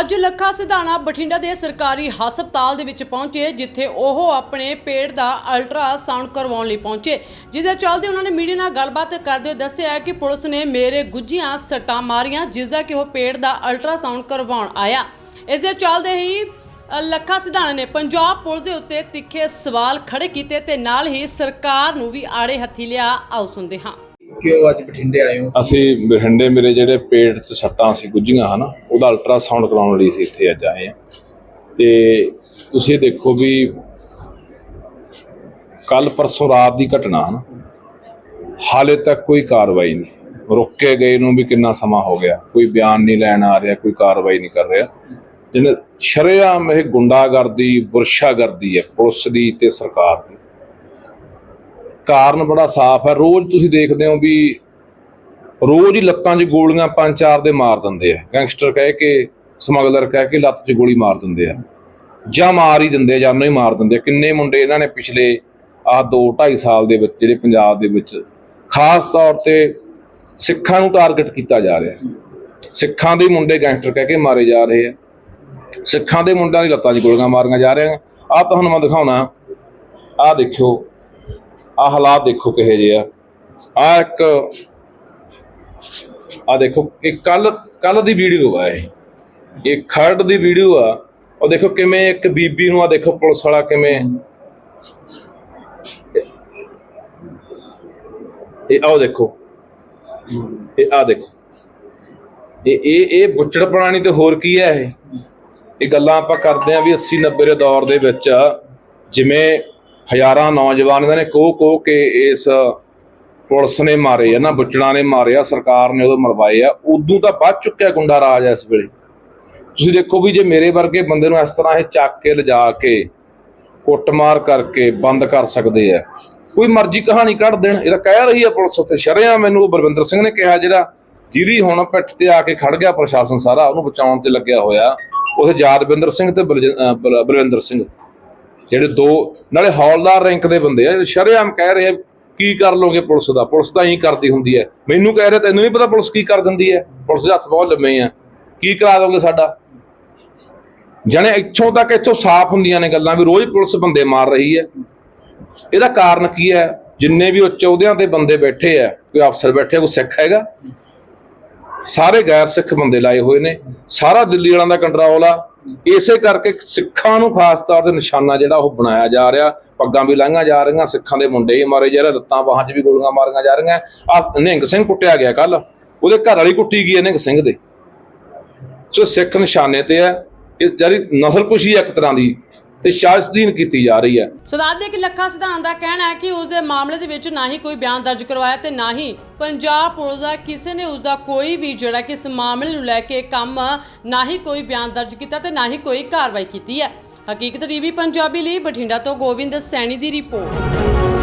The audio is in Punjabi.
ਅੱਜ ਲੱਖਾ ਸਿਧਾਣਾ ਬਠਿੰਡਾ ਦੇ ਸਰਕਾਰੀ ਹਸਪਤਾਲ ਦੇ ਵਿੱਚ ਪਹੁੰਚੇ ਜਿੱਥੇ ਉਹ ਆਪਣੇ ਪੇਟ ਦਾ ਅਲਟਰਾਸਾਊਂਡ ਕਰਵਾਉਣ ਲਈ ਪਹੁੰਚੇ। ਜਿਸ ਦੇ ਚੱਲਦੇ ਉਹਨਾਂ ਨੇ ਮੀਡੀਆ ਨਾਲ ਗੱਲਬਾਤ ਕਰਦੇ ਹੋਏ ਦੱਸਿਆ ਕਿ ਪੁਲਿਸ ਨੇ ਮੇਰੇ ਗੁੱਜੀਆਂ ਸੱਟਾਂ ਮਾਰੀਆਂ ਜਿਸ ਦਾ ਕਿ ਉਹ ਪੇਟ ਦਾ ਅਲਟਰਾਸਾਊਂਡ ਕਰਵਾਉਣ ਆਇਆ। ਇਸ ਦੇ ਚੱਲਦੇ ਹੀ ਅ, ਲੱਖਾ ਸਿਧਾਣਾ ਨੇ ਪੰਜਾਬ ਪੁਲਿਸ ਦੇ ਉੱਤੇ ਤਿੱਖੇ ਸਵਾਲ ਖੜੇ ਕੀਤੇ ਤੇ ਨਾਲ ਹੀ ਸਰਕਾਰ ਨੂੰ ਵੀ ਆੜੇ ਹੱਥੀ ਲਿਆ। ਆਓ ਸੁਣਦੇ ਹਾਂ। ਕਿਉਂ ਅੱਜ ਬਠਿੰਡੇ ਆਏ ਹੋ? ਅਸੀਂ ਬਠਿੰਡੇ ਮੇਰੇ ਜਿਹੜੇ ਪੇਟ 'ਚ ਸੱਟਾਂ ਸੀ, ਗੁੱਝੀਆਂ ਹਨਾ, ਉਹਦਾ ਅਲਟਰਾਸਾਊਂਡ ਕਰਾਉਣ ਲਈ ਸੀ ਇੱਥੇ ਅੱਜ ਆਏ ਆ ਤੇ ਤੁਸੀਂ ਦੇਖੋ ਵੀ ਕੱਲ ਪਰਸੋਂ ਰਾਤ ਦੀ ਘਟਨਾ ਹਨ, ਹਾਲੇ ਤੱਕ ਕੋਈ ਕਾਰਵਾਈ ਨਹੀਂ। ਰੁੱਕੇ ਗਏ ਨੂੰ ਵੀ ਕਿੰਨਾ ਸਮਾਂ ਹੋ ਗਿਆ, ਕੋਈ ਬਿਆਨ ਨਹੀਂ ਲੈਣ ਆ ਰਿਹਾ, ਕੋਈ ਕਾਰਵਾਈ ਨਹੀਂ ਕਰ ਰਿਹਾ। ਜਿਹਨੇ ਸ਼ਰੇਆਮ ਇਹ ਗੁੰਡਾਗਰਦੀ, ਬੁਰਸ਼ਾਗਰਦੀ ਹੈ ਪੁਲਿਸ ਦੀ ਤੇ ਸਰਕਾਰ ਦੀ। ਕਾਰਨ ਬੜਾ ਸਾਫ਼ ਹੈ। ਰੋਜ਼ ਤੁਸੀਂ ਦੇਖਦੇ ਹੋ ਵੀ ਰੋਜ਼ ਹੀ ਲੱਤਾਂ 'ਚ ਗੋਲੀਆਂ ਪੰਜ ਚਾਰ ਦੇ ਮਾਰ ਦਿੰਦੇ ਆ। ਗੈਂਗਸਟਰ ਕਹਿ ਕੇ, ਸਮਗਲਰ ਕਹਿ ਕੇ ਲੱਤ 'ਚ ਗੋਲੀ ਮਾਰ ਦਿੰਦੇ ਆ। ਜਾਂ ਮਾਰ ਹੀ ਦਿੰਦੇ ਆ, ਜਾਂ ਨਹੀਂ ਮਾਰ ਦਿੰਦੇ ਕਿੰਨੇ ਮੁੰਡੇ ਇਹਨਾਂ ਨੇ ਪਿਛਲੇ ਆਹ 2 2.5 ਸਾਲ ਦੇ ਵਿੱਚ, ਜਿਹੜੇ ਪੰਜਾਬ ਦੇ ਵਿੱਚ ਖਾਸ ਤੌਰ ਤੇ ਸਿੱਖਾਂ ਨੂੰ ਟਾਰਗੇਟ ਕੀਤਾ ਜਾ ਰਿਹਾ ਸਿੱਖਾਂ ਦੇ ਮੁੰਡੇ ਗੈਂਗਸਟਰ ਕਹਿ ਕੇ ਮਾਰੇ ਜਾ ਰਹੇ ਆ। ਸਿੱਖਾਂ ਦੇ ਮੁੰਡਿਆਂ ਦੀ ਲੱਤਾਂ 'ਚ ਗੋਲੀਆਂ ਮਾਰੀਆਂ ਜਾ ਰਹੀਆਂ। ਆਹ ਤੁਹਾਨੂੰ ਮੈਂ ਦਿਖਾਉਣਾ। ਆਹ ਦੇਖਿਓ। ਆਹ ਹਾਲਾਤ ਦੇਖੋ ਕਿਹੋ ਜਿਹੇ ਆ। ਆ ਇੱਕ, ਆ ਦੇਖੋ, ਇਹ ਕੱਲ ਕੱਲ ਦੀ ਵੀਡੀਓ ਆ ਇਹ। ਇਹ ਖਰੜ ਦੀ ਵੀਡੀਓ ਆ। ਉਹ ਦੇਖੋ ਕਿਵੇਂ ਇੱਕ ਬੀਬੀ ਨੂੰ ਆ ਦੇਖੋ ਪੁਲਿਸ ਵਾਲਾ ਕਿਵੇਂ। ਇਹ ਆਓ ਦੇਖੋ। ਇਹ ਆ ਦੇਖੋ। ਇਹ ਇਹ ਇਹ ਬੁੱਚੜ ਬਣਾਣੀ ਤੇ ਹੋਰ ਕੀ ਹੈ ਇਹ? ਇਹ ਗੱਲਾਂ ਆਪਾਂ ਕਰਦੇ ਆ ਵੀ 80 90 ਦੇ ਦੌਰ ਦੇ ਵਿੱਚ ਜਿਵੇਂ ਹਜ਼ਾਰਾਂ ਨੌਜਵਾਨ ਇਹਨਾਂ ਨੇ ਕੋਹ ਕੋਹ ਕੇ ਇਸ ਪੁਲਿਸ ਨੇ ਮਾਰੇ ਆ ਨਾ ਬੁੱਚੜਾਂ ਨੇ ਮਾਰਿਆ ਸਰਕਾਰ ਨੇ ਉਦੋਂ ਮਰਵਾਏ ਆ। ਉਦੋਂ ਤਾਂ ਵੱਧ ਚੁੱਕਿਆ ਗੁੰਡਾ ਰਾਜ ਇਸ ਵੇਲੇ। ਤੁਸੀਂ ਦੇਖੋ ਵੀ ਜੇ ਮੇਰੇ ਵਰਗੇ ਬੰਦੇ ਨੂੰ ਇਸ ਤਰ੍ਹਾਂ ਇਹ ਚੱਕ ਕੇ ਲਿਜਾ ਕੇ ਕੁੱਟਮਾਰ ਕਰਕੇ ਬੰਦ ਕਰ ਸਕਦੇ ਆ, ਕੋਈ ਮਰਜ਼ੀ ਕਹਾਣੀ ਕੱਢ ਦੇਣ। ਇਹ ਤਾਂ ਕਹਿ ਰਹੀ ਹੈ ਪੁਲਿਸ ਉੱਤੇ, ਸ਼ਰਿਆ ਮੈਨੂੰ, ਉਹ ਬਲਵਿੰਦਰ ਸਿੰਘ ਨੇ ਕਿਹਾ ਜਿਹੜਾ ਜਿਹਦੀ ਹੁਣ ਪਿੱਠ ਤੇ ਆ ਕੇ ਖੜ ਗਿਆ ਪ੍ਰਸ਼ਾਸਨ ਸਾਰਾ, ਉਹਨੂੰ ਬਚਾਉਣ ਤੇ ਲੱਗਿਆ ਹੋਇਆ। ਉਹਦੇ ਯਾਦਵਿੰਦਰ ਸਿੰਘ ਤੇ ਬਲਜ- ਬਲ- ਬਲਵਿੰਦਰ ਸਿੰਘ। ਜਿਹੜੇ ਦੋ, ਨਾਲੇ ਹੌਲਦਾਰ ਰੈਂਕ ਦੇ ਬੰਦੇ ਆ, ਸ਼ਰੇਆਮ ਕਹਿ ਰਹੇ ਕੀ ਕਰ ਲੋਗੇ ਪੁਲਿਸ ਦਾ? ਪੁਲਿਸ ਤਾਂ ਹੀ ਕਰਦੀ ਹੁੰਦੀ ਹੈ। ਮੈਨੂੰ ਕਹਿ ਰਹੇ, ਤੈਨੂੰ ਨਹੀਂ ਪਤਾ ਪੁਲਿਸ ਕੀ ਕਰ ਦਿੰਦੀ ਹੈ? ਪੁਲਿਸ ਦੇ ਹੱਥ ਬਹੁਤ ਲੰਮੇ ਆ। ਕੀ ਕਰਾ ਦੋਗੇ ਸਾਡਾ? ਜਣੇ ਇੱਥੋਂ ਤੱਕ ਇੱਥੋਂ ਸਾਫ਼ ਹੁੰਦੀਆਂ ਨੇ ਗੱਲਾਂ ਵੀ ਰੋਜ਼ ਪੁਲਿਸ ਬੰਦੇ ਮਾਰ ਰਹੀ ਹੈ। ਇਹਦਾ ਕਾਰਨ ਕੀ ਹੈ? ਜਿੰਨੇ ਵੀ ਉੱਚ ਅਹੁਦਿਆਂ ਤੇ ਬੰਦੇ ਬੈਠੇ ਆ, ਕੋਈ ਅਫਸਰ ਬੈਠੇ ਕੋਈ ਸਿੱਖ ਹੈਗਾ, ਸਾਰੇ ਗੈਰ ਸਿੱਖ ਬੰਦੇ ਲਾਏ ਹੋਏ ਨੇ। ਸਾਰਾ ਦਿੱਲੀ ਵਾਲਿਆਂ ਦਾ ਕੰਟਰੋਲ ਆ ਇਸੇ ਕਰਕੇ ਸਿੱਖਾਂ ਨੂੰ ਖਾਸ ਤੌਰ ਤੇ ਨਿਸ਼ਾਨਾ ਜਿਹੜਾ ਉਹ ਬਣਾਇਆ ਜਾ ਰਿਹਾ। ਪੱਗਾਂ ਵੀ ਲਾਈਆਂ ਜਾ ਰਹੀਆਂ, ਸਿੱਖਾਂ ਦੇ ਮੁੰਡੇ ਹੀ ਮਾਰੇ ਜਾ ਰਹੇ, ਲੱਤਾਂ ਬਾਹਾਂ 'ਚ ਵੀ ਗੋਲੀਆਂ ਮਾਰੀਆਂ ਜਾ ਰਹੀਆਂ। ਆ ਨਿਹੰਗ ਸਿੰਘ ਕੁੱਟਿਆ ਗਿਆ ਕੱਲ ਉਹਦੇ ਘਰ ਵਾਲੀ ਕੁੱਟੀ ਗਈ ਹੈ ਨਿਹੰਗ ਸਿੰਘ ਦੇ। ਸੋ ਸਿੱਖ ਨਿਸ਼ਾਨੇ ਤੇ ਹੈ। ਇਹ ਜਿਹੜੀ ਨਸਲਕੁਸ਼ੀ ਹੈ ਇੱਕ ਤਰ੍ਹਾਂ ਦੀ। ਤੇ ਸ਼ਾਸਦੀਨ ਕੀਤੀ ਜਾ ਰਹੀ ਹੈ। ਸੋ ਦੱਸਦੇ ਕਿ ਲੱਖਾ ਸਿਧਾਂਤ ਦਾ ਕਹਿਣਾ ਹੈ ਕਿ ਉਸ ਦੇ ਮਾਮਲੇ ਦੇ ਵਿੱਚ ਨਾ ਹੀ ਕੋਈ ਬਿਆਨ ਦਰਜ ਕਰਵਾਇਆ ਤੇ ਨਾ ਹੀ ਪੰਜਾਬ ਪੁਲਿਸ ਦਾ ਕਿਸੇ ਨੇ ਉਸ ਦਾ ਕੋਈ ਵੀ ਜਿਹੜਾ ਕਿ ਇਸ ਮਾਮਲੇ ਨੂੰ ਲੈ ਕੇ ਕੰਮ, ਨਾ ਹੀ ਕੋਈ ਬਿਆਨ ਦਰਜ ਕੀਤਾ ਤੇ ਨਾ ਹੀ ਕੋਈ ਕਾਰਵਾਈ ਕੀਤੀ ਹੈ। ਹਕੀਕਤ ਟੀਵੀ ਪੰਜਾਬੀ ਲਈ ਬਠਿੰਡਾ ਤੋਂ ਗੋਬਿੰਦ ਸੈਣੀ ਦੀ ਰਿਪੋਰਟ।